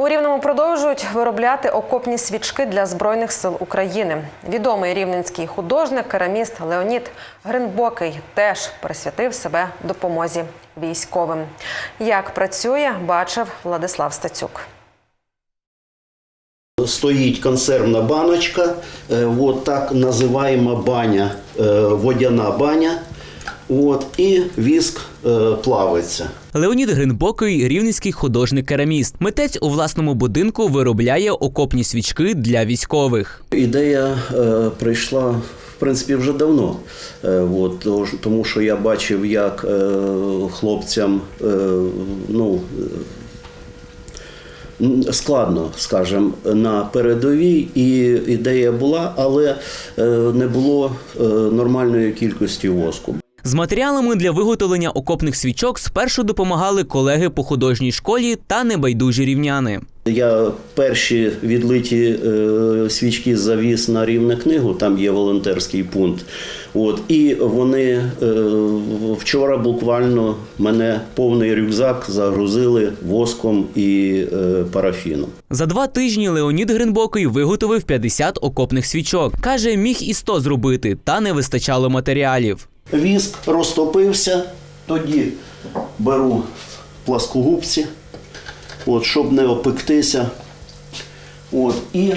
У Рівному продовжують виробляти окопні свічки для збройних сил України. Відомий рівненський художник, кераміст Леонід Гринбокий теж присвятив себе допомозі військовим. Як працює, бачив Владислав Стацюк. Стоїть консервна баночка, е, от так називаємо баня, е, водяна баня. От, і віск е, плавиться. Леонід Гринбокий рівненський художник-кераміст. Митець у власному будинку виробляє окопні свічки для військових. Ідея е, прийшла в принципі вже давно. Е, от, тому що я бачив, як е, хлопцям е, ну, складно, скажімо, на передовій, і ідея була, але не було нормальної кількості воску. З матеріалами для виготовлення окопних свічок спершу допомагали колеги по художній школі та небайдужі рівняни. Я перші відлиті е, свічки завіз на рівне книгу, там є волонтерський пункт. От, і вони е, вчора буквально мене повний рюкзак загрузили воском і е, парафіном. За два тижні Леонід Гринбокий виготовив 50 окопних свічок. Каже, міг і 100 зробити, та не вистачало матеріалів. Віск розтопився, тоді беру пласкогубці, от, щоб не опектися. От, і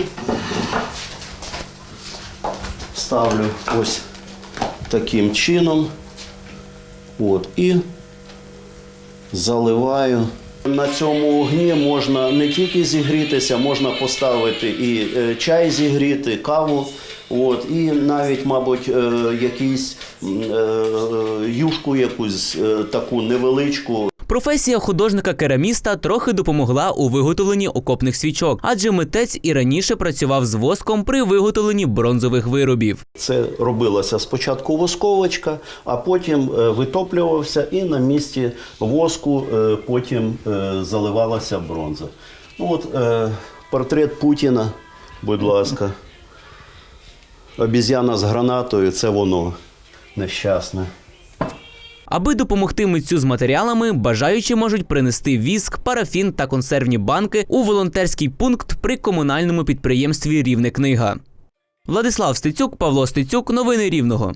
ставлю ось таким чином. От, і заливаю. На цьому огні можна не тільки зігрітися, можна поставити і е, чай зігріти, каву. От, і навіть, мабуть, е, якийсь е, юшку якусь е, таку невеличку. Професія художника-кераміста трохи допомогла у виготовленні окопних свічок, адже митець і раніше працював з воском при виготовленні бронзових виробів. Це робилася спочатку восковочка, а потім е, витоплювався і на місці воску е, потім е, заливалася бронза. Ну, от е, портрет Путіна, будь ласка. Обіз'яна з гранатою це воно нещасне. Аби допомогти митцю з матеріалами, бажаючі можуть принести віск, парафін та консервні банки у волонтерський пункт при комунальному підприємстві Рівне книга. Владислав Стецюк, Павло Стецюк, новини Рівного.